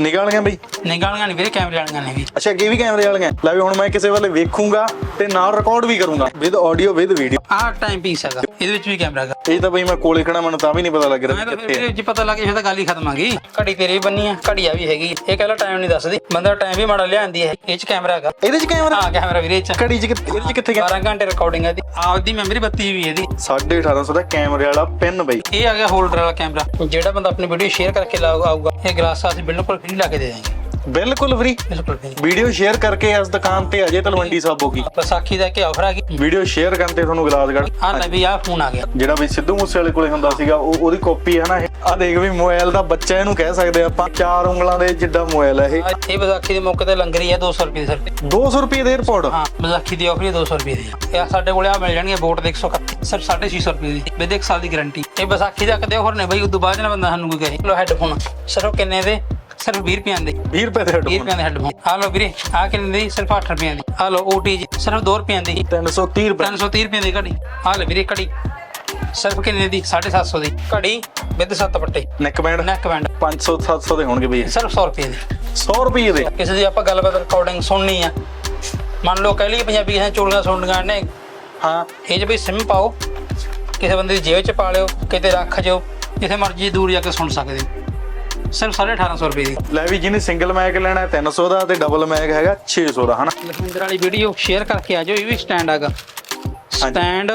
ਨਿਗਾਹ ਵਾਲੀਆਂ ਬਈ? ਨਿਗਾਲੀਆਂ ਨਹੀਂ ਵੀਰੇ ਕੈਮਰੇ ਵਾਲੀਆਂ ਨੇ ਵੀ ਅੱਛਾ ਅੱਗੇ ਵੀ ਕੈਮਰੇ ਵਾਲੀਆਂ ਲੈ ਵੀ ਹੁਣ ਮੈਂ ਕਿਸੇ ਵੇਲੇ ਵੇਖੂੰਗਾ ਤੇ ਨਾਲ ਰਿਕਾਰਡ ਵੀ ਕਰੂੰਗਾ ਵਿਦ ਆਡੀਓ ਵਿਦ ਵੀਡੀਓ ਆਹ ਟਾਈਮ ਪੀਸ ਹੈਗਾ ਇਹਦੇ ਵਿੱਚ ਵੀ ਕੈਮਰਾ ਹੈਗਾ। ਇਹ ਤਾਂ ਬਈ ਮੈਂ ਕੋਲੇ ਖੜਾ ਮੈਨੂੰ ਤਾਂ ਵੀ ਨਹੀਂ ਪਤਾ ਲੱਗ ਰਿਹਾ ਮੈਂ ਤਾਂ ਫਿਰ ਜੇ ਪਤਾ ਲੱਗ ਫਿਰ ਤਾਂ ਗੱਲ ਹੀ ਖਤਮ ਆ ਗਈ। ਘੜੀ ਤੇਰੀ ਬੰਨੀ ਆ ਘੜੀ ਆ ਵੀ ਹੈਗੀ। ਇਹ ਕਹਿੰਦਾ ਟਾਈਮ ਨਹੀਂ ਦੱਸਦੀ। ਬੰਦਾ ਟਾਈਮ ਵੀ ਮਾੜਾ ਲਿਆਂਦੀ ਹੈ। ਇਹ ਚ ਕੈਮਰਾ ਹੈਗਾ। ਇਹਦੇ ਚ ਕੈਮਰਾ? ਹਾਂ ਕੈਮਰਾ ਵੀਰੇ ਇਹ ਚ। ਘੜੀ ਚ ਕਿੱਥੇ- ਇਹਦੇ ਚ ਕਿੱਥੇ ਗਿਆ 12 ਘੰਟੇ ਰਿਕਾਰਡਿੰਗ ਹੈ ਦੀ ਆਪਦੀ ਮੈਮਰੀ ਬੱਤੀ ਵੀ ਇਹਦੀ। 1850 ਦਾ ਕੈਮਰੇ ਵਾਲਾ ਪਿੰਨ ਬਈ। ਇਹ ਆ ਗਿਆ ਹੋਲਡਰ ਵਾਲਾ ਕੈਮਰਾ। ਜਿਹੜਾ ਬੰਦਾ ਆਪਣੀ ਵੀਡੀਓ ਸ਼ੇਅਰ ਕਰਕੇ ਲਾਊਗਾ ਆਊਗਾ ਇਹ ਗਲਾਸ ਅਸੀਂ ਬਿਲਕੁਲ ਫ੍ਰੀ ਲਾ ਕੇ ਦੇ ਦਾਂਗੇ ਬਿਲਕੁਲ ਫ੍ਰੀ ਬਿਲਕੁਲ ਫ੍ਰੀ ਵੀਡੀਓ ਸ਼ੇਅਰ ਕਰਕੇ ਇਸ ਦੁਕਾਨ ਤੇ ਅਜੇ ਤਲਵੰਡੀ ਸਾਬੋ ਕੀ ਵਿਸਾਖੀ ਦਾ ਕੀ ਆਫਰ ਆ ਗਈ। ਵੀਡੀਓ ਸ਼ੇਅਰ ਕਰਨ ਤੇ ਤੁਹਾਨੂੰ ਗਲਾਸ ਗੜ ਆ ਲੈ ਵੀ ਆ ਫੋਨ ਆ ਗਿਆ। ਜਿਹੜਾ ਬਈ ਸਿੱਧੂ ਮੂਸੇ ਵਾਲੇ ਕੋਲੇ ਹੁੰਦਾ ਸੀਗਾ ਉਹ ਉਹਦੀ ਕਾਪੀ ਹੈ ਨਾ ਇਹ। ਆ ਦੇਖ ਵੀ ਮੋਬਾਈਲ ਦਾ ਬੱਚਾ ਇਹਨੂੰ ਕਹਿ ਸਕਦੇ ਆਪਾਂ ਚਾਰ ਉਂਗਲਾਂ ਦੇ ਜਿੱਡਾ ਮੋਬਾਈਲ ਹੈ ਇਹ। ਇਹ ਵਿਸਾਖੀ ਦੇ ਮੌਕੇ ਤੇ ਲੰਗਰ ਹੀ ਹੈ 200 ਰੁਪਏ ਦੇ ਸਿਰ 200 ਰੁਪਏ ਦੇ 에어ਪੋਰਟ ਹਾਂ ਵਿਸਾਖੀ ਦੀ ਆਫਰ ਹੀ 200 ਰੁਪਏ ਦੀ ਆ। ਇਹ ਸਾਡੇ ਕੋਲੇ ਆ ਮਿਲ ਜਾਣਗੇ ਬੋਟ ਦੇ 131 ਸਿਰਫ 650 ਰੁਪਏ ਦੀ ਵਿਦ ਇੱਕ ਸਾਲ ਦੀ ਗਾਰੰਟੀ ਇਹ ਵਿਸਾਖੀ ਦਾ ਕਦੇ ਹੋਰ ਨੇ ਬਈ ਉਦੋਂ ਬਾਅਦ ਨਾ ਬੰਦਾ ਸਾਨੂੰ ਕੋਈ ਕਹੇ ਲੋ ਹੈੱਡਫੋਨ ਸਿਰਫ ਕਿੰਨੇ ਦੇ? ਸਿਰਫ 20 ਰੁਪਏ ਦੇ। 20 ਰੁਪਏ ਦੇ 20 ਹੈਡਫੋਨ ਰੁਪਏ ਦੇ ਹੈੱਡਫੋਨ ਆ ਲੋ ਵੀਰੇ ਆ ਕਿੰਨੇ ਦੀ? ਸਿਰਫ 8 ਰੁਪਏ ਦੀ। ਆ ਲੋ OTG ਸਿਰਫ 2 ਰੁਪਏ ਦੀ। 330 ਰੁਪਏ। 330 ਰੁਪਏ ਦੀ ਘੜੀ। ਆ ਲੈ ਵੀਰੇ ਘੜੀ। ਸਿਰਫ ਕਿੰਨੇ ਦੀ? 750 ਦੀ। ਘੜੀ ਵਿਦ ਸੱਤ ਪੱਟੇ। ਨੈਕ ਬੈਂਡ ਨੈਕ ਬੈਂਡ 500 700 ਦੇ ਹੋਣਗੇ ਬਈ। ਸਿਰਫ 100 ਰੁਪਏ ਦੀ। 100 ਰੁਪਏ ਦੇ। ਕਿਸੇ ਦੀ ਆਪਾਂ ਗੱਲਬਾਤ ਰਿਕਾਰਡਿੰਗ ਸੁਣਨੀ ਆ। ਮੰਨ ਲਓ ਕਹਿ ਲਈਏ ਪੰਜਾਬੀ ਕਿਸੇ ਚੋਲੀਆਂ ਸੁਣਨੀਆਂ ਨੇ। ਹਾਂ। ਇਹ 'ਚ ਵੀ ਸਿਮ ਪਾਓ। ਕਿਸੇ ਬੰਦੇ ਦੀ ਜੇਬ 'ਚ ਪਾ ਲਿਓ ਕਿਤੇ ਰੱਖ ਜਿਓ ਜਿੱਥੇ ਮਰਜ਼ੀ ਦੂਰ ਜਾ ਕੇ ਸੁਣ ਸਕਦੇ ਹੋ। ਸਿਰਫ 1850 ਰੁਪਏ ਦੀ। ਲੈ ਵੀ ਜਿਹਨੇ ਸਿੰਗਲ ਮੈਕ ਲੈਣਾ ਹੈ 300 ਦਾ ਤੇ ਡਬਲ ਮੈਕ ਹੈਗਾ 600 ਦਾ ਹਨਾ? ਲਖਵਿੰਦਰ ਵਾਲੀ ਵੀਡੀਓ ਸ਼ੇਅਰ ਕਰਕੇ ਆ ਜਾਓ ਇਹ ਵੀ ਸਟੈਂਡ ਹੈਗਾ। ਸਟੈਂਡ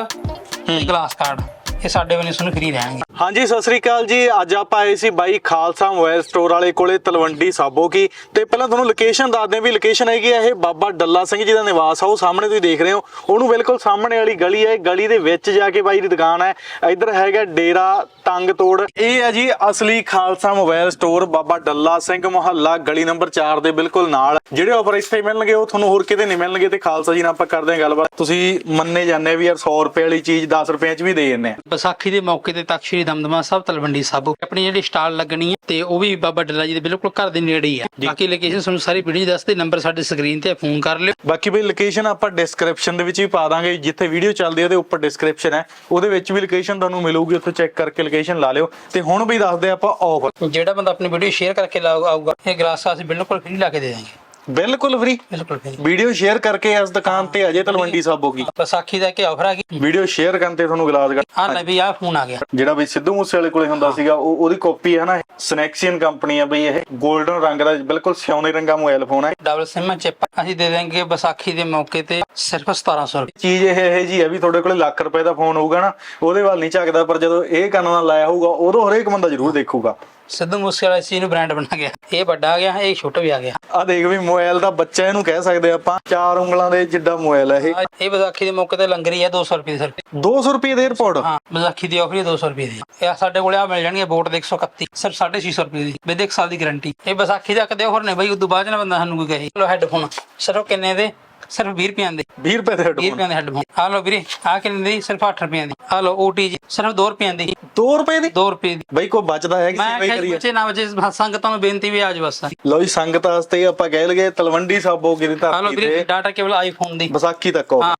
ਤੇ ਗਲਾਸ ਕਾਰਡ ਇਹ ਸਾਡੇ ਵੱਲੋਂ ਤੁਹਾਨੂੰ ਫ੍ਰੀ ਰਹਿਣਗੇ। ਹਾਂਜੀ, ਸਤਿ ਸ੍ਰੀ ਅਕਾਲ ਜੀ। ਅੱਜ ਆਪਾਂ ਆਏ ਸੀ ਬਾਈ ਖਾਲਸਾ ਮੋਬਾਈਲ ਸਟੋਰ ਵਾਲੇ ਕੋਲੇ, ਤਲਵੰਡੀ ਸਾਬੋ ਕੀ। ਤੇ ਪਹਿਲਾਂ ਤੁਹਾਨੂੰ ਲੋਕੇਸ਼ਨ ਦੱਸਦੇ ਹਾਂ ਵੀ ਲੋਕੇਸ਼ਨ ਹੈਗੀ ਆ ਇਹ ਬਾਬਾ ਡੱਲਾ ਸਿੰਘ ਜੀ ਦਾ ਨਿਵਾਸ ਆ, ਉਹ ਸਾਹਮਣੇ ਤੁਸੀਂ ਦੇਖ ਰਹੇ ਹੋ। ਉਹਨੂੰ ਬਿਲਕੁਲ ਸਾਹਮਣੇ ਵਾਲੀ ਗਲੀ ਹੈ। ਗਲੀ ਦੇ ਵਿੱਚ ਜਾ ਕੇ ਬਾਈ ਦੀ ਦੁਕਾਨ ਹੈ। ਇੱਧਰ ਹੈਗਾ ਡੇਰਾ ਤੰਗ ਤੋੜ। ਇਹ ਹੈ ਜੀ ਅਸਲੀ ਖਾਲਸਾ ਮੋਬਾਈਲ ਸਟੋਰ ਬਾਬਾ ਡੱਲਾ ਸਿੰਘ ਮੁਹੱਲਾ, ਗਲੀ ਨੰਬਰ 4 ਦੇ ਬਿਲਕੁਲ ਨਾਲ। ਜਿਹੜੇ ਆਫਰ ਇੱਥੇ ਮਿਲਣਗੇ, ਉਹ ਤੁਹਾਨੂੰ ਹੋਰ ਕਿਤੇ ਨਹੀਂ ਮਿਲਣਗੇ ਤੇ ਖਾਲਸਾ ਜੀ ਨਾਲ ਆਪਾਂ ਕਰਦੇ ਹਾਂ ਗੱਲਬਾਤ। ਤੁਸੀਂ ਮੰਨੇ ਜਾਂਦੇ ਵੀ ਯਾਰ 100 ਰੁਪਏ ਵਾਲੀ ਚੀਜ਼ 10 ਰੁਪਏ 'ਚ ਵੀ ਦੇ ਦਿੰਦੇ ਵਿਸਾਖੀ ਦੇ ਮੌਕੇ ਤੇ ਤਖਤ ਦਮਦਮਾ ਸਾਹਿਬ ਤਲਵੰਡੀ ਸਾਬੋ ਆਪਣੀ ਜਿਹੜੀ ਸਟਾਲ ਲੱਗਣੀ ਹੈ ਤੇ ਉਹ ਵੀ ਬਾਬਾ ਡੱਲਾ ਜੀ ਦੇ ਬਿਲਕੁਲ ਘਰ ਦੇ ਨੇੜੇ ਹੀ ਹੈ। ਬਾਕੀ ਲੋਕੇਸ਼ਨ ਤੁਹਾਨੂੰ ਸਾਰੀ ਵੀਡੀਓ ਦੱਸਦੇ ਨੰਬਰ ਸਾਡੇ ਸਕਰੀਨ ਤੇ ਫੋਨ ਕਰ ਲਿਓ। ਬਾਕੀ ਬਈ ਲੋਕੇਸ਼ਨ ਆਪਾਂ ਡਿਸਕ੍ਰਿਪਸ਼ਨ ਦੇ ਵਿੱਚ ਵੀ ਪਾ ਦਾਂਗੇ ਜਿੱਥੇ ਵੀਡੀਓ ਚੱਲਦੀ ਹੈ ਉਹਦੇ ਉੱਪਰ ਡਿਸਕ੍ਰਿਪਸ਼ਨ ਹੈ। ਉਹਦੇ ਵਿੱਚ ਵੀ ਲੋਕੇਸ਼ਨ ਤੁਹਾਨੂੰ ਮਿਲੂਗੀ ਉੱਥੇ ਚੈੱਕ ਕਰਕੇ ਲੋਕੇਸ਼ਨ ਲਾ ਲਿਓ। ਤੇ ਹੁਣ ਵੀ ਦੱਸਦੇ ਆਪਾਂ ਆਫਰ ਜਿਹੜਾ ਬੰਦਾ ਆਪਣੀ ਵੀਡੀਓ ਸ਼ੇਅਰ ਕਰਕੇ ਲਾਊਗਾ ਇਹ ਗਲਾਸ ਅਸੀਂ ਬਿਲਕੁਲ ਫ੍ਰੀ ਲਾ ਕੇ ਦੇ ਦਾਂਗੇ ਬਿਲਕੁਲ ਫ੍ਰੀ ਬਿਲਕੁਲ ਫ੍ਰੀ ਵੀਡੀਓ ਸ਼ੇਅਰ ਕਰਕੇ ਇਸ ਦੁਕਾਨ ਤੇ ਅਜੇ ਤਲਵੰਡੀ ਸਾਬੋ ਕੀ ਵਿਸਾਖੀ ਦਾ ਕੀ ਆਫਰ ਆ ਗਈ। ਵੀਡੀਓ ਸ਼ੇਅਰ ਕਰਨ ਤੇ ਤੁਹਾਨੂੰ ਗਲਾਸ ਆ ਲੈ ਵੀ ਆ ਫੋਨ ਆ ਗਿਆ। ਜਿਹੜਾ ਬਈ ਸਿੱਧੂ ਮੂਸੇ ਵਾਲੇ ਕੋਲੇ ਹੁੰਦਾ ਸੀਗਾ ਉਹ ਉਹਦੀ ਕਾਪੀ ਹੈ ਨਾ ਸਨੈਕਸੀਅਨ ਕੰਪਨੀ ਹੈ ਬਈ ਇਹ। 골ਡਨ ਰੰਗ ਦਾ ਬਿਲਕੁਲ ਸਿਉਨੇ ਰੰਗਾ ਮੋਬਾਈਲ ਫੋਨ ਹੈ ਡਬਲ ਸਿਮ ਚਿਪ ਅਸੀਂ ਦੇ ਦਾਂਗੇ ਵਿਸਾਖੀ ਦੇ ਮੌਕੇ ਤੇ ਸਿਰਫ 1700 ਰੁਪਏ। ਚੀਜ਼ ਇਹ ਇਹ ਜੀ ਹੈ ਵੀ ਤੁਹਾਡੇ ਕੋਲੇ ਲੱਖ ਰੁਪਏ ਦਾ ਫੋਨ ਹੋਊਗਾ ਨਾ ਉਹਦੇ ਵੱਲ ਨਹੀਂ ਝਾਕਦਾ ਪਰ ਜਦੋਂ ਇਹ ਕੰਨ ਨਾਲ ਲਾਇਆ ਹੋਊਗਾ ਉਦੋਂ ਹਰੇਕ ਬੰਦਾ ਜ਼ਰੂਰ ਦੇਖੂਗਾ। ਸਿੱਧੂ ਮੂਸੇ ਵਾਲਾ ਇਸ ਚੀਜ਼ ਨੂੰ ਬ੍ਰਾਂਡ ਬਣਾ ਗਿਆ। ਇਹ ਵੱਡਾ ਆ ਗਿਆ ਇਹ ਛੋਟਾ ਵੀ ਆ ਗਿਆ। ਆ ਦੇਖ ਵੀ ਮੋਬਾਈਲ ਦਾ ਬੱਚਾ ਇਹਨੂੰ ਕਹਿ ਸਕਦੇ ਆਪਾਂ ਚਾਰ ਉਂਗਲਾਂ ਦੇ ਜਿੱਡਾ ਮੋਬਾਈਲ ਹੈ ਇਹ। ਆਹ ਇਹ ਵਿਸਾਖੀ ਦੇ ਮੌਕੇ ਤੇ ਲੰਗਰ ਹੀ ਹੈ 200 ਰੁਪਏ ਦੇ ਸਿਰ 200 ਰੁਪਏ ਦੇ 에어ਪੋਰਟ ਹਾਂ ਵਿਸਾਖੀ ਦੀ ਆਫਰ ਹੀ 200 ਰੁਪਏ ਦੀ। ਇਹ ਸਾਡੇ ਕੋਲੇ ਆ ਮਿਲ ਜਾਣਗੇ ਬੋਟ ਦੇ 131 ਸਿਰਫ 650 ਰੁਪਏ ਦੀ ਵਿਦ ਇੱਕ ਸਾਲ ਦੀ ਗਾਰੰਟੀ ਇਹ ਵਿਸਾਖੀ ਦਾ ਕਦੇ ਹੋਰ ਨੇ ਬਈ ਉਦੋਂ ਬਾਅਦ ਨਾ ਬੰਦਾ ਸਾਨੂੰ ਕੋਈ ਕਹੇ। ਲੋ ਹੈੱਡਫੋਨ ਸਿਰਫ ਕਿੰਨੇ ਦੇ? ਸਿਰਫ 20 ਰੁਪਏ ਦੇ। 20 ਰੁਪਏ ਦੇ 20 ਹੈਡਫੋਨ ਰੁਪਏ ਦੇ ਹੈੱਡਫੋਨ ਆ ਲੋ ਵੀਰੇ ਆ ਕਿੰਨੇ ਦੀ? ਸਿਰਫ 8 ਰੁਪਏ ਦੀ। ਆ ਲੋ OTG ਸਿਰਫ 2 ਰੁਪਏ ਦੀ। 2 ਰੁਪਏ ਦੀ? 2 ਰੁਪਏ ਦੀ। ਬਈ ਕੋ ਬਚਦਾ ਹੈ ਕਿਸੇ ਮੈਂ ਬਈ ਕਿਹਾ ਕਰੀਏ? ਬੱਚੇ ਨਾ ਬੱਚੇ ਸੰਗਤਾਂ ਨੂੰ ਬੇਨਤੀ ਵੀ ਆਜ ਬਸ। ਲੋ ਜੀ ਸੰਗਤ ਵਾਸਤੇ ਆਪਾਂ ਕਹਿ ਲਗੇ ਤਲਵੰਡੀ ਸਾਬੋ ਗਿਰੀ ਆ ਲੋ ਧਰਤੀ ਵੀਰੇ ਤੇ। ਡਾਟਾ ਕੇਬਲ ਆਈਫੋਨ ਦੀ। ਵਿਸਾਖੀ ਤੱਕ ਹੋ ਹਾਂ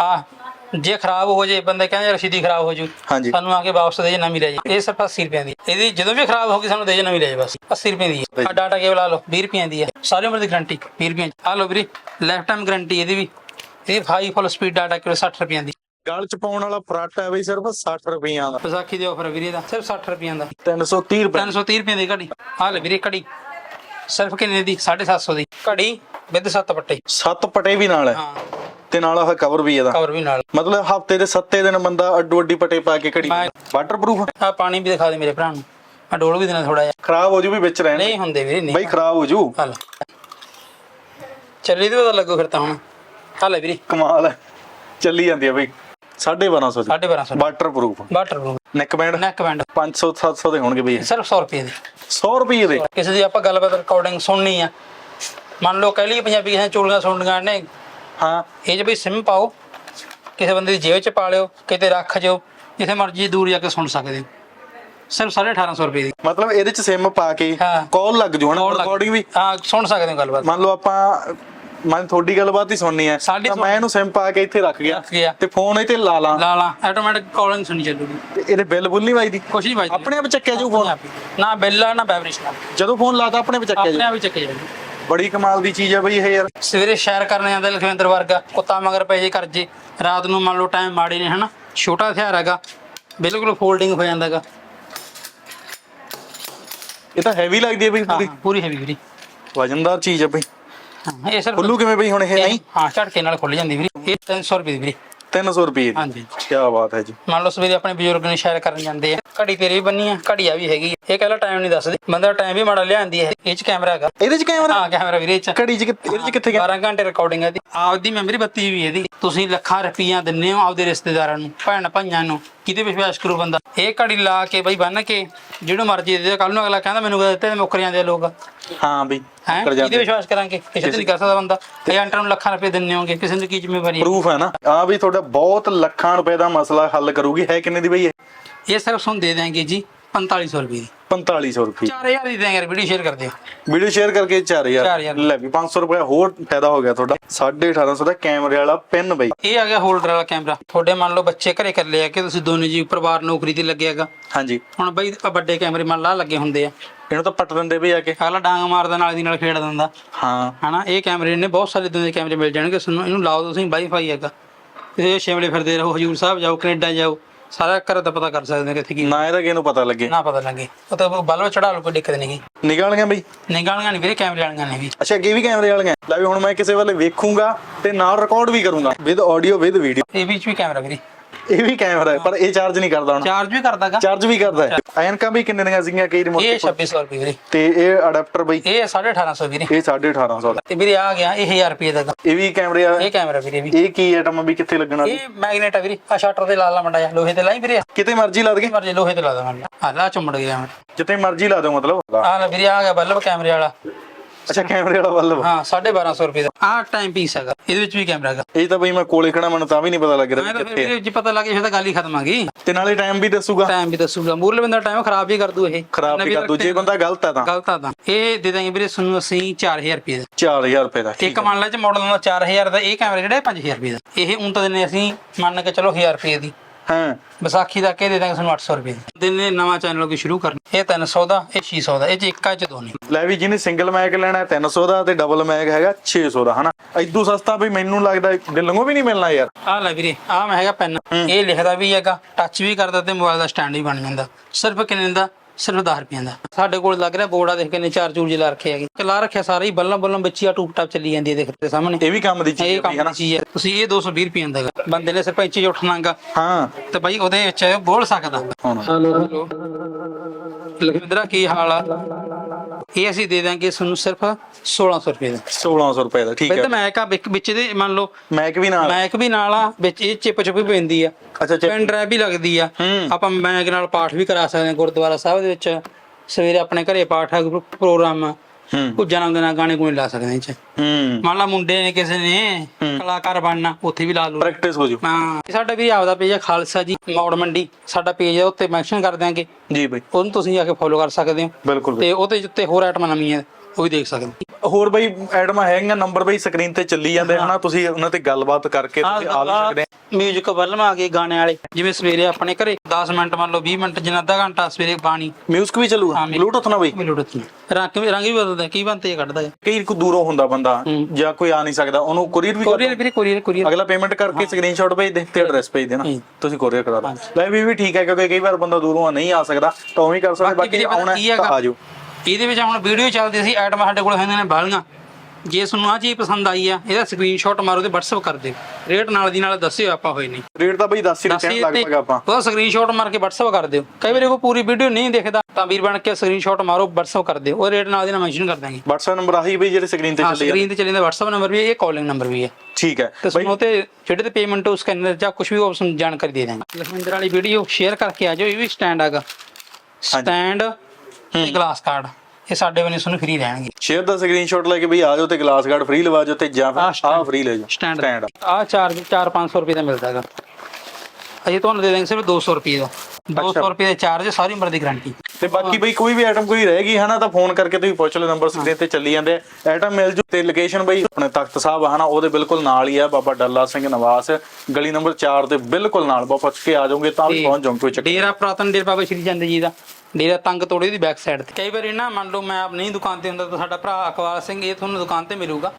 ਆ। ਜੇ ਖਰਾਬ ਹੋ ਜੇ ਬੰਦੇ ਕਹਿੰਦੇ ਰਸੀਦੀ ਖਰਾਬ ਹੋ ਜੂ। ਹਾਂਜੀ। ਸਾਨੂੰ ਆ ਕੇ ਵਾਪਸ ਦੇ ਜੇ ਨਵੀਂ ਲੈ ਜੇ। ਇਹ ਸਿਰਫ 80 ਰੁਪਏ ਦੀ ਇਹਦੀ ਜਦੋਂ ਵੀ ਖਰਾਬ ਹੋ ਗਈ ਸਾਨੂੰ ਦੇ ਜੇ ਨਵੀਂ ਲੈ ਜੇ ਬਸ। 80 ਰੁਪਏ ਦੀ ਹੈ। ਆ ਡਾਟਾ ਕੇਬਲ ਆ ਲਓ 20 ਰੁਪਏ ਦੀ ਹੈ। ਸਾਰੀ ਉਮਰ ਦੀ ਗਾਰੰਟੀ 20 ਰੁਪਏ ਦੀ। ਆ ਲਓ ਵੀਰੇ ਲਾਈਫ ਟਾਈਮ ਗਾਰੰਟੀ ਇਹਦੀ ਵੀ। ਇਹ high full speed data cable 60 ਰੁਪਏ ਦੀ। ਗਲ ਚ ਪਾਉਣ ਵਾਲਾ ਫਰੱਟ ਹੈ ਬਈ ਸਿਰਫ 60 ਰੁਪਈਆਂ ਦਾ। ਵਿਸਾਖੀ ਦੇ ਆਫਰ ਵੀਰੇ ਦਾ ਸਿਰਫ 60 ਰੁਪਏ ਦਾ। 330 ਰੁਪਏ। 330 ਰੁਪਏ ਦੀ ਘੜੀ। ਆ ਲੈ ਵੀਰੇ ਘੜੀ। ਸਿਰਫ ਕਿੰਨੇ ਦੀ? 750 ਦੀ। ਘੜੀ ਵਿਦ ਸੱਤ ਪੱਟੇ। ਸੱਤ ਪਟੇ ਵੀ ਨਾਲ ਹੈ। ਹਾਂ। ਤੇ ਨਾਲ ਉਹ ਕਵਰ ਵੀ ਇਹਦਾ। ਕਵਰ ਵੀ ਨਾਲ। ਮਤਲਬ ਹਫ਼ਤੇ ਦੇ 7 ਦਿਨ ਬੰਦਾ ਅੱਡੋ ਅੱਡੀ ਪਟੇ ਪਾ ਕੇ ਘੜੀ। ਮੈਂ- ਵਾਟਰਪ੍ਰੂਫ ਆ ਪਾਣੀ ਵੀ ਦਿਖਾ ਦੇ ਮੇਰੇ ਭਰਾ ਨੂੰ। ਆ ਡੋਲ ਵੀ ਦੇਣਾ ਥੋੜਾ ਜਿਹਾ। ਖਰਾਬ ਹੋ ਜੂ ਵੀ ਵਿੱਚ ਰਹਿਣ। ਨਹੀਂ ਹੁੰਦੇ ਵੀਰੇ ਨਹੀਂ। ਬਈ ਖਰਾਬ ਹੋ ਜੂ। ਹਲ। ਚੱਲੀ ਤੇ ਪਤਾ ਲੱਗੂ ਫਿਰ ਤਾਂ ਹੁਣ। ਹਲੇ ਵੀਰੇ। ਕਮਾਲ ਹੈ। ਚੱਲੀ ਜਾਂਦੀ ਹੈ ਬਈ। 1250 ਦੀ। 1250 waterproof water proof neck band neck band 500 700 ਦੇ ਹੋਣਗੇ ਬਈ। ਸਿਰਫ 100 ਰੁਪਏ ਦੇ। 100 ਰੁਪਏ ਦੇ? ਕਿਸੇ ਦੀ ਆਪਾਂ ਗੱਲਬਾਤ ਰਿਕਾਰਡਿੰਗ ਸੁਣਨੀ ਆ। ਮੰਨ ਲਓ ਕਹਿ ਲਈਏ ਪੰਜਾਬੀ ਕਿਸੇ ਚੋਲੀਆਂ ਸੁਣਨੀਆਂ ਨੇ ਹਾਂ ਇਹ 'ਚ ਵੀ ਸਿਮ ਪਾਓ ਕਿਸੇ ਬੰਦੇ ਦੀ ਜੇਬ 'ਚ ਪਾ ਲਿਓ ਕਿਤੇ ਰੱਖ ਜਿਓ ਜਿੱਥੇ ਮਰਜ਼ੀ ਦੂਰ ਜਾ ਕੇ ਸੁਣ ਸਕਦੇ ਹੋ। ਸਿਰਫ 1850 ਰੁਪਏ ਦੀ। ਮਤਲਬ ਇਹਦੇ ਚ ਸਿਮ ਪਾ ਕੇ ਹਾਂ। ਕਾਲ ਲੱਗ ਜੂ ਹਨਾ? Call ਲੱਗ- ਰਿਕਾਰਡਿੰਗ ਵੀ। ਹਾਂ ਸੁਣ ਸਕਦੇ ਹੋ ਗੱਲਬਾਤ। ਮੰਨ ਲਓ ਆਪਾਂ ਮੈਂ ਤੁਹਾਡੀ ਗੱਲਬਾਤ ਹੀ ਸੁਣਨੀ ਹੈ। ਸਾਡੀ ਤਾਂ ਮੈਂ ਇਹਨੂੰ ਸਿਮ ਪਾ ਕੇ ਇੱਥੇ ਰੱਖ ਗਿਆ ਰੱਖ ਗਿਆ। ਤੇ ਫੋਨ ਇਹ ਤੇ ਲਾ ਲਾਂ। ਲਾ ਲਾ। ਆਟੋਮੈਟਿਕ ਕਾਲਿੰਗ ਸੁਣੀ ਚੱਲੂਗੀ। ਤੇ ਇਹਦੇ ਬਿੱਲ ਬੁੱਲ ਨਹੀਂ ਵੱਜਦੀ? ਕੁਛ ਨਹੀਂ ਵੱਜਦਾ। ਆਪਣੇ ਆਪ ਚੱਕਿਆ ਜਾਊ ਫੋਨ ਨਾ ਬੈਲਾ ਨਾ ਵਾਈਬ੍ਰੇਸ਼ਨ ਜਦੋਂ ਫੋਨ ਲਾਤਾ ਆਪਣੇ ਆਪ ਚੱਕਿਆ ਆਪਣੇ ਜਾਊ। ਆਪ ਹੀ ਚੱਕੇ ਜਾਊਗੀ। ਬੜੀ ਕਮਾਲ ਦੀ ਚੀਜ਼ ਹੈ ਬਈ ਇਹ ਯਾਰ। ਸਵੇਰੇ ਸ਼ੈਰ ਕਰਨ ਜਾਂਦਾ ਲਖਵਿੰਦਰ ਵਰਗਾ ਕੁੱਤਾ ਮਗਰ ਪੈ ਜੇ ਕਰ ਜੇ। ਰਾਤ ਨੂੰ ਮੰਨ ਲਓ ਟਾਈਮ ਮਾੜੇ ਨੇ ਹਨਾ? ਛੋਟਾ ਹਥਿਆਰ ਹੈਗਾ ਬਿਲਕੁਲ ਫੋਲਡਿੰਗ ਹੋ ਜਾਂਦਾਗਾ ਇਹ ਤਾਂ ਹੈਵੀ ਲੱਗਦੀ ਹੈ ਬਈ ਹਾਂ ਪੂਰੀ। ਪੂਰੀ ਹੈਵੀ ਵੀਰੇ ਵਜਨਦਾਰ ਚੀਜ਼ ਹੈ ਬਈ। ਹਾਂ ਇਹ ਸਰ ਖੁੱਲੂ ਕਿਵੇਂ ਬਈ ਹੁਣ ਇਹ ਐਂ ਹਾਂ ਝਟਕੇ ਨਾਲ ਖੁੱਲ ਜਾਂਦੀ ਵੀਰੇ। ਇਹ 300 ਰੁਪਏ ਦੀ ਵੀਰੇ। 300 ਰੁਪਏ ਦੀ। ਹਾਂਜੀ। ਕੀ ਬਾਤ ਹੈ ਜੀ। ਮੰਨ ਲਓ ਸਵੇਰੇ ਆਪਣੇ ਬਜ਼ੁਰਗ ਨੇ ਸ਼ੈਰ ਕਰਨ ਜਾਂਦੇ ਆ। ਘੜੀ ਤੇਰੀ ਵੀ ਬੰਨੀ ਆ ਘੜੀਆ ਵੀ ਹੈਗੀ। ਇਹ ਕਹਿੰਦਾ ਟਾਈਮ ਨਹੀਂ ਦੱਸਦੀ। ਬੰਦਾ ਟਾਈਮ ਵੀ ਮਾੜਾ ਲਿਆਂਦੀ ਹੈ ਇਹ ਚ ਕੈਮਰਾ ਹੈਗਾ। ਇਹਦੇ ਚ ਕੈਮਰਾ ਹਾਂ ਕੈਮਰਾ ਵੀਰੇ ਚ। ਕੜੀ ਚ ਕਿੱਥੇ- ਇਹਦੇ ਚ ਕਿੱਥੇ ਗਿਆ 12 ਘੰਟੇ ਰਿਕਾਰਡਿੰਗ ਹੈ ਦੀ ਆਪਦੀ ਮੈਮਰੀ ਬੱਤੀ ਵੀ ਇਹਦੀ। ਤੁਸੀਂ ਲੱਖਾਂ ਰੁਪਈਆ ਦਿੰਨੇ ਹੋ ਆਪਦੇ ਰਿਸ਼ਤੇਦਾਰਾਂ ਨੂੰ ਭੈਣ ਭਾਈਆਂ ਨੂੰ। ਕਿਤੇ ਵਿਸ਼ਵਾਸ ਕਰੂ ਬੰਦਾ। ਇਹ ਘੜੀ ਲਾ ਕੇ ਬਈ ਬੰਨ ਕੇ ਜਿਹਨੂੰ ਮਰਜ਼ੀ ਦੇ ਦੇ ਕੱਲ ਨੂੰ ਅਗਲਾ ਕਹਿੰਦਾ ਮੈਨੂੰ ਦਿੱਤੇ ਤੇ ਮੁੱਕਰ ਜਾਂਦੇ ਆ ਲੋਕ। ਹਾਂ ਬਈ ਹੈ? ਕਰ ਕਿਤੇ ਜਾਂਦੇ ਵਿਸ਼ਵਾਸ ਕਰਾਂਗੇ ਕਿਸੇ ਤੇ ਨਹੀਂ ਕਰ ਸਕਦਾ ਬੰਦਾ। ਇਹ ਅੰਟਰ ਨੂੰ ਲੱਖਾਂ ਰੁਪਏ ਦਿੰਨੇ ਹੋਗੇ ਕਿਸੇ ਨੂੰ ਕੀ ਜ਼ਿੰਮੇਵਾਰੀ ਹੈ? ਪ੍ਰੂਫ ਹੈ ਨਾ। ਆ ਵੀ ਤੁਹਾਡਾ ਬਹੁਤ ਲੱਖਾਂ ਰੁਪਏ ਦਾ ਮਸਲਾ ਹੱਲ ਕਰੂਗੀ ਹੈ ਕਿੰਨੇ ਦੀ ਬਈ ਇਹ? ਇਹ ਸਿਰਫ ਤੁਹਾਨੂੰ ਦੇ ਦੇਣਗੇ ਜੀ 4500 ਰੁਪਏ ਦੀ। 4500 ਰੁਪਏ। 4000 ਦੀ ਦੇਣਗੇ ਵੀਡੀਓ ਸ਼ੇਅਰ ਕਰ ਦਿਓ। ਵੀਡੀਓ ਸ਼ੇਅਰ ਕਰਕੇ 4000 4000 ਲੈ ਵੀ 500 ਰੁਪਏ ਹੋਰ ਫਾਇਦਾ ਹੋ ਗਿਆ ਤੁਹਾਡਾ। 1850 ਦਾ ਕੈਮਰੇ ਵਾਲਾ ਪਿੰਨ ਬਈ। ਇਹ ਆ ਗਿਆ ਹੋਲਡਰ ਵਾਲਾ ਕੈਮਰਾ। ਤੁਹਾਡੇ ਮੰਨ ਲਓ ਬੱਚੇ ਘਰੇ ਇਕੱਲੇ ਆ ਕਿ ਤੁਸੀਂ ਦੋਨੇ ਜੀ ਪਰਿਵਾਰ ਨੌਕਰੀ ਤੇ ਲੱਗੇ ਹੈਗਾ। ਹਾਂਜੀ। ਹੁਣ ਬਈ ਵੱਡੇ ਕੈਮਰੇ ਮੰਨ ਲਾ ਲੱਗੇ ਹੁੰਦੇ ਆ। ਇਹਨੂੰ ਤਾਂ ਪੱਟ ਦਿੰਦੇ ਬਈ ਆ ਕੇ। ਅਗਲਾ ਡਾਂਗ ਮਾਰਦਾ ਨਾਲ ਦੀ ਨਾਲ ਖੇਡ ਦਿੰਦਾ। ਹਾਂ। ਹਨਾ ਇਹ ਕੈਮਰੇ ਨੇ ਬਹੁਤ ਸਾਰੇ ਇਦਾਂ ਦੇ ਕੈਮਰੇ ਮਿਲ ਜਾਣਗੇ ਤੁਹਾਨੂੰ। ਇਹਨੂੰ ਲਾਓ ਤੁਸੀਂ ਵਾਈਫਾਈ ਹੈਗਾ। ਤੇ ਸ਼ਿਮਲੇ ਫਿਰਦੇ ਰਹੋ ਹਜੂਰ ਸਾਹਿਬ ਜਾਓ ਕੈਨੇਡਾ ਜਾਓ। ਸਾਰਾ ਘਰ ਦਾ ਪਤਾ ਕਰ ਸਕਦੇ ਹੋ ਕਿੱਥੇ ਕੀ ਨਾ ਇਹਦਾ ਕਿਹਨੂੰ ਪਤਾ ਲੱਗੇ। ਨਾ ਪਤਾ ਲੱਗੇ। ਉਹ ਤਾਂ ਬਲਬ ਚੜਾ ਲਓ ਕੋਈ ਦਿੱਕਤ ਨਹੀਂ। ਨਿਕਾਲੀਆਂ ਬਈ? ਨਿਗਾਲੀਆਂ ਨਹੀਂ ਵੀਰੇ ਕੈਮਰੇ ਵਾਲੀਆਂ ਨੇ ਵੀ। ਅੱਛਾ ਅੱਗੇ ਵੀ ਕੈਮਰੇ ਵਾਲੀਆਂ? ਲੈ ਵੀ ਹੁਣ ਮੈਂ ਕਿਸੇ ਵੱਲ ਵੇਖੂੰਗਾ ਤੇ ਨਾਲ ਰਿਕਾਰਡ ਵੀ ਕਰੂੰਗਾ। ਵਿਦ ਆਡੀਓ ਵਿਦ ਵੀਡੀਓ ਇਹ ਵਿੱਚ ਵੀ ਕੈਮਰਾ ਵੀਰੇ। ਇਹ ਵੀ ਕੈਮਰਾ ਹੈ ਪਰ ਇਹ ਚਾਰਜ ਨਹੀਂ ਕਰਦਾ ਹੁਣ। ਚਾਰਜ ਵੀ ਕਰਦਾਗਾ। ਚਾਰਜ ਵੀ ਕਰਦਾ ਹੈ। ਐਨਕਾਂ ਵੀ ਕਿੰਨੇ ਦੀਆਂ ਸੀਗੀਆਂ ਕਈ ਰਿਮੋਟ ਇਹ 2600 ਰੁਪਏ ਵੀਰੇ। ਤੇ ਇਹ ਅਡਾਪਟਰ ਬਈ? ਇਹ 1850 ਵੀਰੇ। ਇਹ 1850 ਦਾ। ਤੇ ਵੀਰੇ ਆ ਗਿਆ ਇਹ 1000 ਰੁਪਏ ਦਾ। ਇਹ ਵੀ ਕੈਮਰੇ ਆ। ਇਹ ਕੈਮਰਾ ਵੀਰੇ ਵੀ। ਇਹ ਕੀ ਆਈਟਮ ਵੀ ਕਿੱਥੇ ਲੱਗਣਾ ਇਹ ਮੈਗਨੇਟ ਆ ਵੀਰੇ। ਆ ਸ਼ਟਰ ਤੇ ਲਾ ਲਾ ਮੰਡਾ ਜਾ ਲੋਹੇ ਤੇ ਲਾਈ ਵੀਰੇ ਕਿਤੇ ਮਰਜ਼ੀ ਲਾ ਦਗੇ ਮਰਜ਼ੀ ਲੋਹੇ ਤੇ ਲਾ ਦਾਂਗਾ ਆ ਲਾ ਚੁੰਮੜ ਗਿਆ ਜਿੱਥੇ ਮਰਜ਼ੀ ਲਾ ਦਿਓ ਮਤਲਬ। ਆ ਲੈ ਵੀਰੇ ਆ ਗਿਆ ਬੱਲਬ ਕੈਮਰੇ ਵਾਲਾ। ਅੱਛਾ ਕੈਮਰੇ ਵਾਲਾ ਬੱਲਬ। ਹਾਂ 1250 ਰੁਪਏ ਦਾ। ਆ ਟਾਈਮ ਪੀਸ ਹੈਗਾ ਇਹਦੇ ਵਿੱਚ ਵੀ ਕੈਮਰਾ ਹੈਗਾ। ਇਹ ਤਾਂ ਬਈ ਮੈਂ ਕੋਲੇ ਖੜਾ ਮੈਨੂੰ ਤਾਂ ਵੀ ਨਹੀਂ ਪਤਾ ਲੱਗ ਰਿਹਾ ਵੀ ਫਿਰ ਕਿੱਥੇ ਵੀਰੇ ਜੇ ਪਤਾ ਲੱਗ ਫਿਰ ਤਾਂ ਗੱਲ ਹੀ ਖਤਮ ਆ ਗਈ। ਤੇ ਨਾਲੇ ਟਾਈਮ ਵੀ ਦੱਸੂਗਾ। ਟਾਈਮ ਵੀ ਦੱਸੂਗਾ। ਮੂਰਲੇ ਬੰਦਾ ਟਾਈਮ ਖਰਾਬ ਵੀ ਕਰ ਦੂ ਇਹ। ਖਰਾਬ ਵੀ ਕਰ ਦੂਜੇ ਬੰਦਾ ਗਲਤ ਹੈ ਤਾਂ। ਗਲਤ ਆ ਤਾਂ। ਇਹ ਦੇ ਦਾਂਗੇ ਵੀਰੇ ਤੁਹਾਨੂੰ ਅਸੀਂ 4000 ਰੁਪਏ ਦਾ। 4000 ਰੁਪਏ ਦਾ ਇੱਕ ਮੰਨ ਲਾ ਚ ਮਾਡਲ ਦਾ 4000 ਦਾ ਇਹ ਕੈਮਰਾ ਜਿਹੜਾ ਇਹ 5000 ਰੁਪਏ ਦਾ। ਇਹ ਹੁਣ ਤਾਂ ਦਿੰਨੇ ਅਸੀਂ ਮੰਨ ਕੇ ਚਲੋ 1000 ਰੁਪਏ ਦੀ। ਹਾਂ। ਵਿਸਾਖੀ ਦਾ ਕੇ ਦੇ ਦਾਂਗੇ ਤੁਹਾਨੂੰ 800 ਰੁਪਏ। ਦੀ ਦਿਨੇ ਨਵਾਂ ਚੈਨਲ ਕੋਈ ਸ਼ੁਰੂ ਕਰਨਾ। ਇਹ 300 ਦਾ ਇਹ 600 ਦਾ ਇਹ ਚ ਇੱਕ ਚ ਦੋ ਨੇ। ਲੈ ਵੀ ਜਿਹਨੇ ਸਿੰਗਲ ਮੈਗ ਲੈਣਾ ਹੈ 300 ਦਾ ਤੇ ਡਬਲ ਮੈਗ ਹੈਗਾ 600 ਦਾ ਹਨਾ? ਇਦੋਂ ਸਸਤਾ ਵੀ ਮੈਨੂੰ ਲੱਗਦਾ ਦਿਲੋਂ ਵੀ ਨਹੀਂ ਮਿਲਣਾ ਯਾਰ। ਆ ਲੈ ਵੀਰੇ ਆ ਮੈਂ ਹੈਗਾ ਪੈਨ ਇਹ ਲਿਖਦਾ ਵੀ ਹੈਗਾ ਟੱਚ ਵੀ ਕਰਦਾ ਤੇ ਮੋਬਾਈਲ ਦਾ ਸਟੈਂਡ ਵੀ ਬਣ ਜਾਂਦਾ। ਸਿਰਫ ਕਿੰਨੇ ਦਾ? ਸਿਰਫ 10 ਰੁਪਈਆਂ ਦਾ। ਸਾਡੇ ਕੋਲ ਲੱਗ ਰਿਹਾ ਬੋਰਡ ਆ ਦੇਖ ਕਿੰਨੇ ਚਾਰ ਚੂਰ ਲਾ ਰੱਖੇ ਹੈਗੇ। ਚਲਾ ਰੱਖਿਆ ਸਾਰਾ ਹੀ ਬੱਲਾਂ ਬੱਲਾਂ ਬੱਚੀ ਆ ਟੂਪ ਟਾਪ ਚੱਲੀ ਜਾਂਦੀ ਹੈ ਦੇਖ ਤੇ ਸਾਹਮਣੇ। ਇਹ ਵੀ ਕੰਮ ਦੀ ਚੀਜ਼ ਇਹ ਹੈ ਕੰਮ ਦੀ ਚੀਜ਼ ਹੈ ਤੁਸੀਂ ਇਹ 220 ਰੁਪਏ ਦਾ ਹੈਗਾ। ਬੰਦੇ ਨੇ ਸਰਪੰਚ ਚ ਉੱਠਣਾਗਾ ਹਾਂ। ਤੇ ਬਾਈ ਉਹਦੇ ਵਿੱਚ ਬੋਲ ਸਕਦਾ। ਹੁਣ। ਹੈਲੋ। ਲਖਵਿੰਦਰਾ ਕੀ ਹਾਲ ਆ? ਇਹ ਅਸੀਂ ਦੇ ਦਾਂਗੇ ਤੁਹਾਨੂੰ ਸਿਰਫ 1600 ਰੁਪਏ ਦਾ। 1600 ਰੁਪਏ ਦਾ ਠੀਕ ਬਈ ਹੈ ਤਾਂ ਮੈਕ ਆ ਵਿੱਚ ਵਿੱਚ ਦੇ ਮੰਨ ਲਓ ਮੈਕ ਵੀ ਨਾਲ। ਮੈਕ ਵੀ ਨਾਲ ਆ ਵਿੱਚ ਇਹ ਚਿਪ ਚੁਪ ਵੀ ਪੈਂਦੀ ਆ। ਅੱਛਾ ਚਿਪ- ਪੈਨ ਡਰਾਈਵ ਵੀ ਲੱਗਦੀ ਆ। ਹੂੰ। ਆਪਾਂ ਮੈਕ ਨਾਲ ਪਾਠ ਵੀ ਕਰਾ ਸਕਦੇ ਹਾਂ ਗੁਰਦੁਆਰਾ ਸਾਹਿਬ ਦੇ ਵਿੱਚ। ਸਵੇਰੇ ਆਪਣੇ ਘਰੇ ਪਾਠ ਗੁਰੂ- ਪ੍ਰੋਗਰਾਮ ਆ। ਉਹ ਜਨਮ ਦਿਨਾਂ ਗਾਣੇ ਗੁਣੇ ਲਾ ਸਕਦੇ ਚ ਹੂੰ। ਮੰਨ ਲਾ ਮੁੰਡੇ ਨੇ ਕਿਸੇ ਨੇ ਕਲਾਕਾਰ ਬਣਨਾ ਉੱਥੇ ਵੀ ਲਾ ਲੂ ਪ੍ਰੈਕਟਿਸ ਹੋ ਜੂ। ਹਾਂ। ਸਾਡਾ ਵੀ ਆਪਦਾ ਪੇਜ ਹੈ ਖਾਲਸਾ ਜੀ ਮੌੜ ਮੰਡੀ। ਸਾਡਾ ਪੇਜ ਹੈ ਉੱਤੇ ਮੈਂਸ਼ਨ ਕਰ ਦਿਆਂਗੇ। ਜੀ ਬਈ। ਉਹਨੂੰ ਤੁਸੀਂ ਜਾ ਕੇ ਫੋਲੋ ਕਰ ਸਕਦੇ ਹੋ। ਬਿਲਕੁਲ। ਤੇ ਉਹਦੇ ਉੱਤੇ ਹੋਰ ਆਈਟਮਾਂ ਨਵੀਆਂ ਉਹ ਵੀ ਦੇਖ ਸਕਦੇ ਹੋਰ ਬਈ ਐਡਮਾਂ ਹੈਗੀਆਂ ਨੰਬਰ ਬਈ ਸਕਰੀਨ ਤੇ ਚੱਲੀ ਜਾਂਦੇ ਹਨਾ? ਤੁਸੀਂ ਉਹਨਾਂ ਤੇ ਗੱਲਬਾਤ ਕਰਕੇ ਤੁਸੀਂ ਆ ਵੀ ਸਕਦੇ ਮਿਊਜ਼ਿਕ ਵੱਲ ਆ ਗਏ ਗਾਣੇ ਵਾਲੇ। ਜਿਵੇਂ ਸਵੇਰੇ ਆਪਣੇ ਘਰੇ 10 ਮਿੰਟ ਮੰਨ ਲਓ 20 ਮਿੰਟ ਜਿੰਨਾ ਅੱਧਾ ਘੰਟਾ ਸਵੇਰੇ ਬਾਣੀ। ਮਿਊਜ਼ਿਕ ਵੀ ਚੱਲੂਗਾ? ਹਾਂ, ਬਲੂਟੁੱਥ ਨਾ ਬਈ? ਬਲੂਟੁੱਥ ਰੰਗ ਵੀ ਰੰਗ ਵੀ ਬਦਲਦਾ ਕੀ ਬੰਤੇ ਕੱਢਦਾ ਹੈ। ਕਈ ਕੋ ਦੂਰੋਂ ਹੁੰਦਾ ਬੰਦਾ ਜਾਂ ਕੋਈ ਆ ਨਹੀਂ ਸਕਦਾ ਉਹਨੂੰ ਕੋਰੀਅਰ ਵੀ ਕਰ ਕੋਰੀਅਰ ਵੀਰੇ ਕੋਰੀਅਰ ਕੋਰੀਅਰ ਅਗਲਾ ਪੇਮੈਂਟ ਕਰਕੇ ਸਕਰੀਨਸ਼ਾਟ ਭੇਜ ਦੇ ਤੇ ਐਡਰੈਸ ਭੇਜ ਦੇਣਾ ਹੂੰ। ਤੁਸੀਂ ਕੋਰੀਅਰ ਕਰਾ ਦਿਓ ਲੈ ਵੀ ਵੀ ਠੀਕ ਹੈ ਕਿਉਂਕਿ ਕਈ ਵਾਰ ਬੰਦਾ ਦੂਰੋਂ ਨਹੀਂ ਆ ਸਕਦਾ ਤਾਂ ਉਵੇਂ ਹੀ ਕਰ ਸਕਦੇ ਬਾਕੀ ਆਉਣਾ ਕੀ ਹੈ ਤਾਂ ਹੈਗਾ? ਆ ਜਾਓ। ਇਹਦੇ ਵਿੱਚ ਹੁਣ ਵੀਡੀਓ ਚੱਲਦੀ ਸੀ ਆਈਟਮਾਂ ਸਾਡੇ ਕੋਲ ਹੁੰਦੀਆਂ ਨੇ ਬਾਲੀਆਂ। ਜੇ ਤੁਹਾਨੂੰ ਆ ਚੀਜ਼ ਪਸੰਦ ਆਈ ਆ ਇਹਦਾ ਸਕਰੀਨਸ਼ਾਟ ਮਾਰੋ ਤੇ WhatsApp ਕਰ ਦਿਓ। ਰੇਟ ਨਾਲ ਦੀ ਨਾਲ ਦੱਸਿਓ ਆਪਾਂ ਹੋਏ ਨਹੀਂ। ਰੇਟ ਤਾਂ ਬਈ 10 ਹੀ ਦੱਸ ਰੁਪਏ ਲਗਭਗ ਆਪਾਂ। ਉਹਦਾ ਸਕਰੀਨਸ਼ਾਟ ਮਾਰ ਕੇ WhatsApp ਕਰ ਦਿਓ। ਕਈ ਵਾਰੀ ਕੋਈ ਪੂਰੀ ਵੀਡੀਓ ਨਹੀਂ ਦੇਖਦਾ ਤਾਂ ਵੀਰ ਬਣ ਕੇ ਸਕਰੀਨਸ਼ਾਟ ਮਾਰੋ WhatsApp ਕਰ ਦਿਓ। ਉਹ ਰੇਟ ਨਾਲ ਦੀ ਨਾਲ ਮੈਂਸ਼ਨ ਕਰ ਦਾਂਗੇ WhatsApp ਨੰਬਰ ਆਹੀ ਬਈ ਜਿਹੜੇ ਸਕਰੀਨ ਤੇ ਚੱਲੀ ਜਾਂਦੇ ਸਕਰੀਨ ਤੇ ਚੱਲੀ ਜਾਂਦਾ WhatsApp ਨੰਬਰ ਵੀ ਇਹ ਕਾਲਿੰਗ ਨੰਬਰ ਵੀ ਹੈ। ਠੀਕ ਹੈ। ਤੇ ਤੁਹਾਨੂੰ ਤੇ ਜਿਹੜੇ ਤੇ ਪੇਮੈਂਟ ਉਹ ਸਕੈਨਰ ਜਾਂ ਕੁਝ ਵੀ ਆਪਸ਼ਨ ਜਾਣਕਾਰੀ ਦੇ ਦਾਂਗੇ ਲਖਵਿੰਦਰ ਵਾਲੀ ਵੀਡੀਓ ਸ਼ੇਅਰ ਕਰਕੇ ਆ ਜਾਓ ਇਹ ਵੀ ਸਟੈਂਡ ਹੈਗਾ। ਸਟੈਂਡ ਤੇ ਗਲਾਸ ਕਾਰਡ ਇਹ ਸਾਡੇ ਵੱਲੋਂ ਤੁਹਾਨੂੰ ਫ੍ਰੀ ਰਹਿਣਗੇ। ਸ਼ੇਅਰ ਦਾ ਸਕਰੀਨਸ਼ਾਟ ਲੈ ਕੇ ਬਈ ਆ ਜਾਓ ਤੇ ਗਲਾਸ ਗਾਰਡ ਫ੍ਰੀ ਲਵਾ ਜਾਓ ਤੇ ਜਾਂ ਆ ਫ੍ਰੀ ਲੈ ਜਾਓ। ਸਟੈਂਡ ਆ। ਚਾਰਜ 4-500 ਰੁਪਏ ਦਾ ਮਿਲਦਾ ਹੈਗਾ। ਅਸੀਂ ਤੁਹਾਨੂੰ ਦੇ ਦੇਵਾਂਗੇ ਸਿਰਫ 200 ਰੁਪਏ ਦਾ। 200 ਰੁਪਏ ਦਾ ਚਾਰਜ ਸਾਰੀ ਉਮਰ ਦੀ ਗਾਰੰਟੀ ਤੇ ਬਾਕੀ ਬਈ ਕੋਈ ਵੀ ਆਈਟਮ ਕੋਈ ਰਹਿ ਗਈ ਹਨਾ ਤਾਂ ਫੋਨ ਕਰਕੇ ਤੁਸੀਂ ਪੁੱਛ ਲਓ ਨੰਬਰ ਸਕਰੀਨ ਤੇ ਚੱਲੀ ਜਾਂਦੇ ਆ। ਆਈਟਮ ਮਿਲ ਜੂ ਤੇ ਲੋਕੇਸ਼ਨ ਬਈ ਆਪਣੇ ਤਖਤ ਸਾਹਿਬ ਹਨਾ ਉਹਦੇ ਬਿਲਕੁਲ ਨਾਲ ਹੀ ਆ ਬਾਬਾ ਡੱਲਾ ਸਿੰਘ ਨਿਵਾਸ। ਗਲੀ ਨੰਬਰ 4 ਦੇ ਬਿਲਕੁਲ ਨਾਲ ਬਾ ਪੁੱਛ ਕੇ ਆ ਜਾਓਗੇ ਤਾਂ ਵੀ ਪਹੁੰਚ ਜਾਓਗੇ ਕੋਈ ਚੱਕਰ ਡੇਰਾ ਪ੍ਰਾਤਨ ਡੇਰਾ ਬਾਬਾ ਸ਼੍ਰੀ ਚੰਦ ਜੀ ਦਾ। ਡੇਰਾ ਤੰਗ ਤੋੜੇ ਦੀ ਬੈਕ ਸਾਈਡ ਤੇ। ਕਈ ਵਾਰੀ ਨਾ ਮੰਨ ਲਓ ਮੈਂ ਆਪਣੀ ਦੁਕਾਨ ਤੇ ਹੁੰਦਾ ਤਾਂ ਸਾਡਾ ਭਰਾ ਅਕਵਾਲ ਸਿੰਘ, ਇਹ ਤੁਹਾਨੂੰ ਦੁਕਾਨ ਤੇ ਮਿਲੂਗਾ।